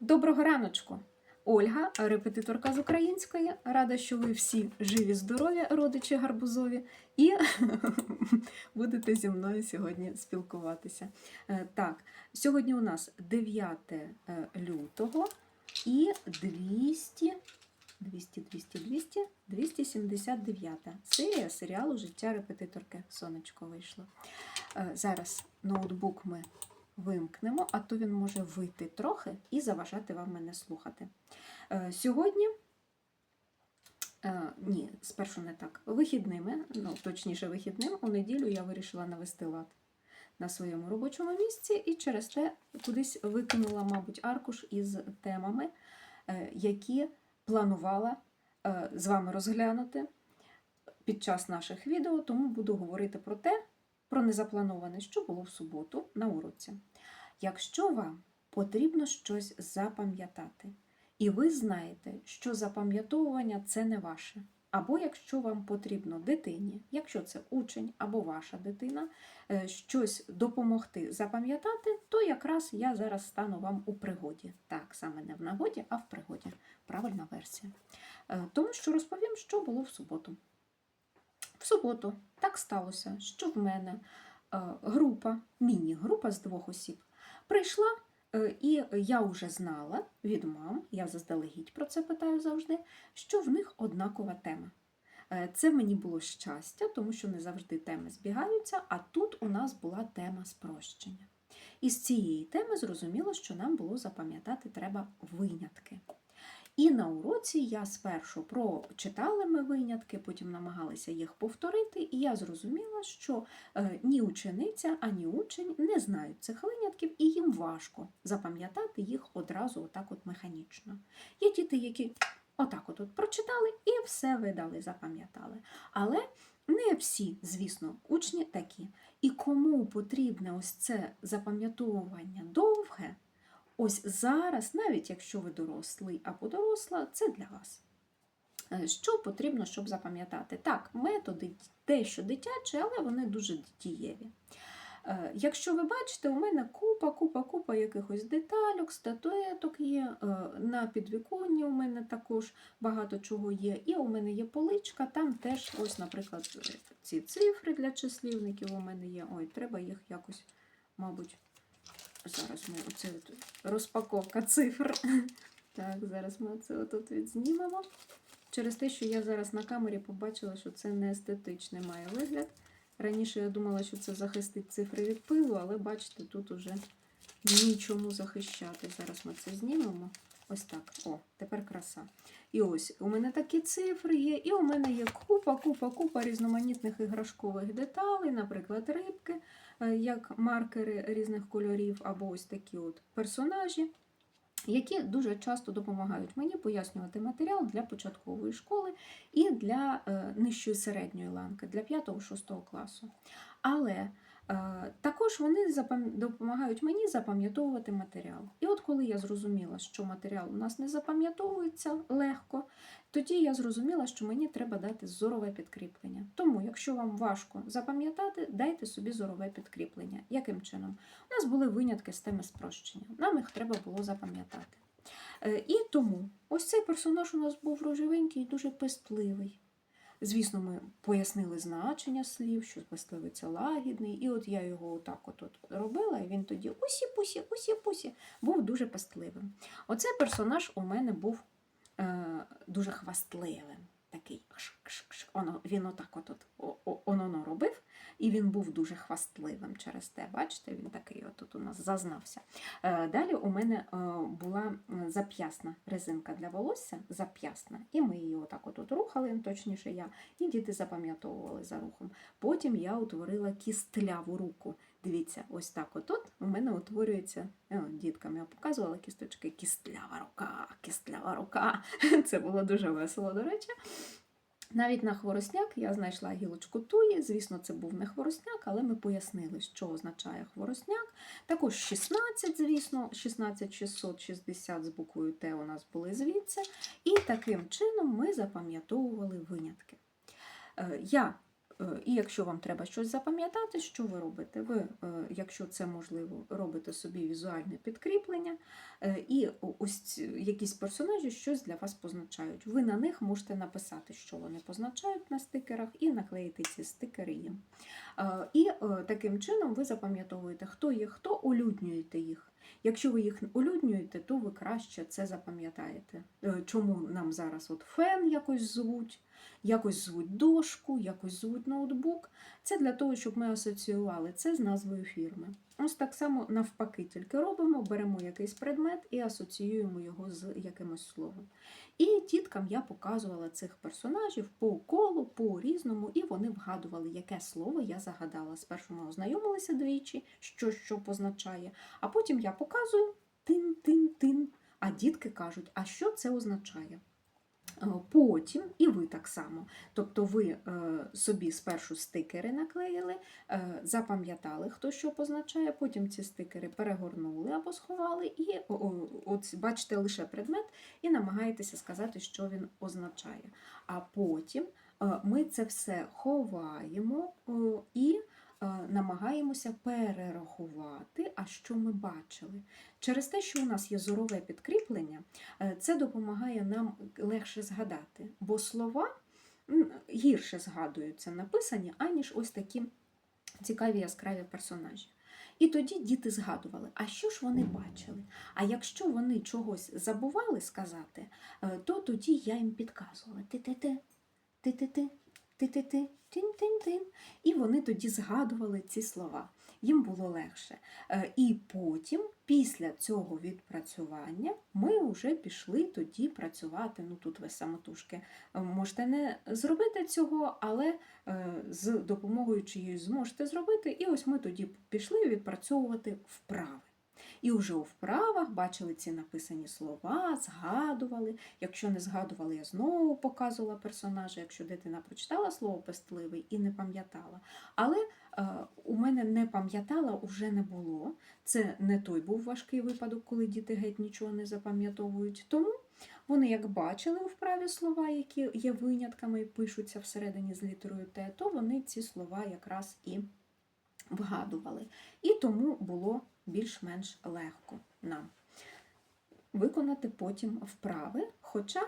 Доброго раночку! Ольга, репетиторка з української. Рада, що ви всі живі, здорові, родичі гарбузові, і будете зі мною сьогодні спілкуватися. Е, Так, сьогодні у нас 9 е, лютого і 200, 200, 200, 200, 279 серія серіалу Життя репетиторки. Сонечко вийшло. Е, Зараз ноутбук ми вимкнемо, а то він може вийти трохи і заважати вам мене слухати. Е, Сьогодні, е, ні, спершу не так. Вихідними, ну точніше, вихідним, у неділю я вирішила навести лад на своєму робочому місці і через те кудись викинула, мабуть, аркуш із темами, е, які планувала з вами розглянути під час наших відео, тому буду говорити про те, про незаплановане, що було в суботу на уроці. Якщо вам потрібно щось запам'ятати, і ви знаєте, що запам'ятовування це не ваше. Або якщо вам потрібно дитині, якщо це учень або ваша дитина, е, щось допомогти запам'ятати, то якраз я зараз стану вам у пригоді. Так, саме не в нагоді, а в пригоді. Правильна версія. Е, Тому що розповім, що було в суботу. В суботу так сталося, що в мене е, група, міні-група з двох осіб прийшла, е, і я вже знала від мам, я заздалегідь про це питаю завжди, що в них однакова тема. Е, Це мені було щастя, тому що не завжди теми збігаються, а тут у нас була тема спрощення. І з цієї теми зрозуміло, що нам було запам'ятати треба винятки. І на уроці я спершу прочитали ми винятки, потім намагалися їх повторити, і я зрозуміла, що е, ні учениця, ані учень не знають цих винятків, і їм важко запам'ятати їх одразу отак от механічно. Є діти, які отак от, от прочитали і все видали, запам'ятали. Але не всі, звісно, учні такі. І кому потрібне ось це запам'ятовування довге, ось зараз, навіть якщо ви дорослий або доросла, це для вас. Е, Що потрібно, щоб запам'ятати? Так, методи дещо дитячі, але вони дуже дієві. Е, Якщо ви бачите, у мене купа, купа, купа якихось детальок, статуеток є. е, На підвіконні у мене також багато чого є. І у мене є поличка, там теж, ось, наприклад, ці цифри для числівників у мене є. Ой, треба їх якось, мабуть, зараз ми оце от розпаковка цифр. Так, зараз ми це отут відзнімемо. Через те, що я зараз на камері побачила, що це не естетичний має вигляд. Раніше я думала, що це захистить цифри від пилу, але бачите, тут уже нічому захищати. Зараз ми це знімемо. Ось так. О, тепер краса. І ось у мене такі цифри є, і у мене є купа, купа, купа різноманітних іграшкових деталей, наприклад, рибки, е, як маркери різних кольорів, або ось такі от персонажі, які дуже часто допомагають мені пояснювати матеріал для початкової школи і для е, нижчої середньої ланки, для 5-6 класу. Але також вони допомагають мені запам'ятовувати матеріал. І от коли я зрозуміла, що матеріал у нас не запам'ятовується легко, тоді я зрозуміла, що мені треба дати зорове підкріплення. Тому, якщо вам важко запам'ятати, дайте собі зорове підкріплення. Яким чином? У нас були винятки з теми спрощення. Нам їх треба було запам'ятати. Е, І тому ось цей персонаж у нас був рожевенький і дуже пестливий. Звісно, ми пояснили значення слів, що пестливий це лагідний, і от я його отак от, робила, і він тоді усі-пусі, усі-пусі, був дуже пастливим. Оцей персонаж у мене був е, дуже хвастливим. Такий він отак от, от о- о- оно робив, і він був дуже хвастливим через те. Бачите, він такий от тут у нас зазнався. Е, Далі у мене е, була зап'ясна резинка для волосся, зап'ясна, і ми її отак от, рухали, точніше я, і діти запам'ятовували за рухом. Потім я утворила кістляву руку. Дивіться, ось так от у мене утворюється, е, діткам я показувала кісточки, кістлява рука, кістлява рука. Це було дуже весело, до речі. Навіть на хворосняк я знайшла гілочку туї. Звісно, це був не хворосняк, але ми пояснили, що означає хворосняк. Також 16, звісно, 16660 з буквою Т у нас були звідси. І таким чином ми запам'ятовували винятки. Е, Я І якщо вам треба щось запам'ятати, що ви робите? Ви, е, якщо це можливо, робите собі візуальне підкріплення, е, і ось якісь персонажі щось для вас позначають. Ви на них можете написати, що вони позначають на стикерах, і наклеїти ці стикери їм. Е, І е, таким чином ви запам'ятовуєте, хто є хто, улюднюєте їх. Якщо ви їх улюднюєте, то ви краще це запам'ятаєте. Е, Чому нам зараз от фен якось звуть, якось звуть дошку, якось звуть ноутбук. Це для того, щоб ми асоціювали це з назвою фірми. Ось так само навпаки, тільки робимо, беремо якийсь предмет і асоціюємо його з якимось словом. І діткам я показувала цих персонажів по колу, по різному, і вони вгадували, яке слово я загадала. Спершу ми ознайомилися двічі, що що позначає, а потім я показую тин-тин-тин. А дітки кажуть, а що це означає? Е, Потім, і ви так само. Тобто ви е, собі спершу стикери наклеїли, е, запам'ятали, хто що позначає, потім ці стикери перегорнули або сховали, і от бачите лише предмет і намагаєтеся сказати, що він означає. А потім ми це все ховаємо і намагаємося перерахувати, а що ми бачили. Через те, що у нас є зорове підкріплення, Е, Це допомагає нам легше згадати, бо слова гірше згадуються написані, аніж ось такі цікаві яскраві персонажі. І тоді діти згадували, а що ж вони бачили? А якщо вони чогось забували сказати, е, то тоді я їм підказувала ти-ти-ти, ти-ти-ти, ти-ти-ти, тин-тин-тин. І вони тоді згадували ці слова. Їм було легше. Е, І потім, після цього відпрацювання, ми вже пішли тоді працювати. Ну тут ви самотужки е, можете не зробити цього, але е, з допомогою чиїсь зможете зробити. І ось ми тоді пішли відпрацьовувати вправи. І вже у вправах бачили ці написані слова, згадували. Якщо не згадували, я знову показувала персонажа, якщо дитина прочитала слово пестливий і не пам'ятала. Але е, у мене не пам'ятала вже не було. Це не той був важкий випадок, коли діти геть нічого не запам'ятовують. Тому вони, як бачили у вправі слова, які є винятками і пишуться всередині з літерою Т, то вони ці слова якраз і вгадували. І тому було більш-менш легко нам виконати потім вправи. Хоча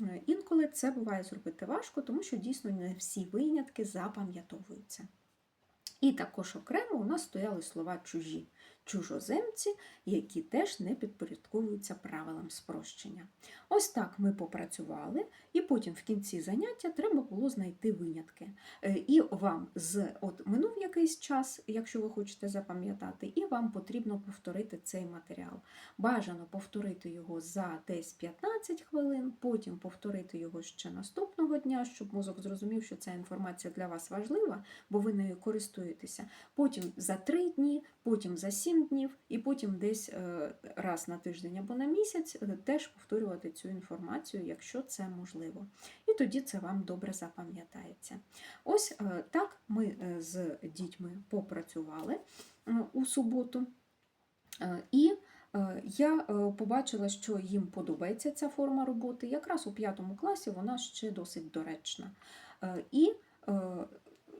е, інколи це буває зробити важко, тому що дійсно не всі винятки запам'ятовуються. І також окремо у нас стояли слова чужі, чужоземці, які теж не підпорядковуються правилам спрощення. Ось так ми попрацювали, і потім в кінці заняття треба було знайти винятки. Е, І вам з от минув якийсь час, якщо ви хочете запам'ятати, і вам потрібно повторити цей матеріал. Бажано повторити його за десь 15 хвилин, потім повторити його ще наступного дня, щоб мозок зрозумів, що ця інформація для вас важлива, бо ви нею користуєтеся. Потім за 3 дні, потім за 7 днів, і потім десь е, раз на тиждень або на місяць е, теж повторювати цю інформацію, якщо це можливо. І тоді це вам добре запам'ятається. Ось е, так ми з дітьми попрацювали у суботу. І я побачила, що їм подобається ця форма роботи. Якраз у п'ятому класі вона ще досить доречна. І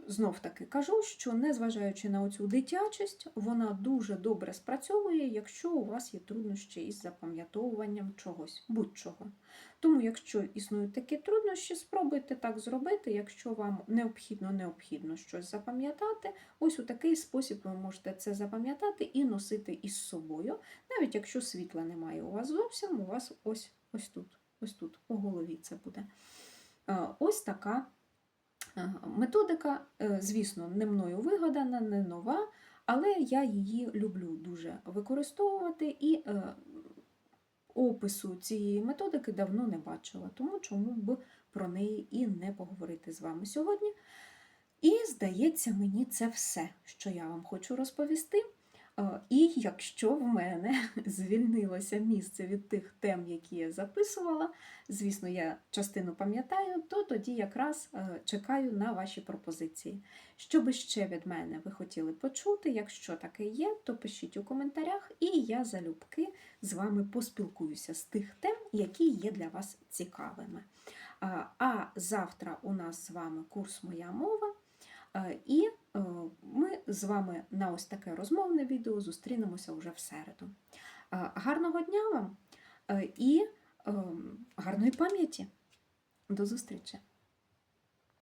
знов таки кажу, що незважаючи на оцю дитячість, вона дуже добре спрацьовує, якщо у вас є труднощі із запам'ятовуванням чогось, будь-чого. Тому, якщо існують такі труднощі, спробуйте так зробити. Якщо вам необхідно необхідно щось запам'ятати, ось у такий спосіб ви можете це запам'ятати і носити із собою, навіть якщо світла немає у вас зовсім, у вас ось, ось тут, ось тут, по голові це буде. Е, Ось така методика, е, звісно, не мною вигадана, не нова, але я її люблю дуже використовувати і е, опису цієї методики давно не бачила, тому чому б про неї і не поговорити з вами сьогодні. І, здається, мені це все, що я вам хочу розповісти. І якщо в мене звільнилося місце від тих тем, які я записувала, звісно, я частину пам'ятаю, то тоді якраз е, чекаю на ваші пропозиції. Що би ще від мене ви хотіли почути? Якщо таке є, то пишіть у коментарях, і я залюбки з вами поспілкуюся з тих тем, які є для вас цікавими. А, завтра у нас з вами курс Моя мова. Е, І ми з вами на ось таке розмовне відео зустрінемося вже в середу. Е, Гарного дня вам е, і е, гарної пам'яті! До зустрічі!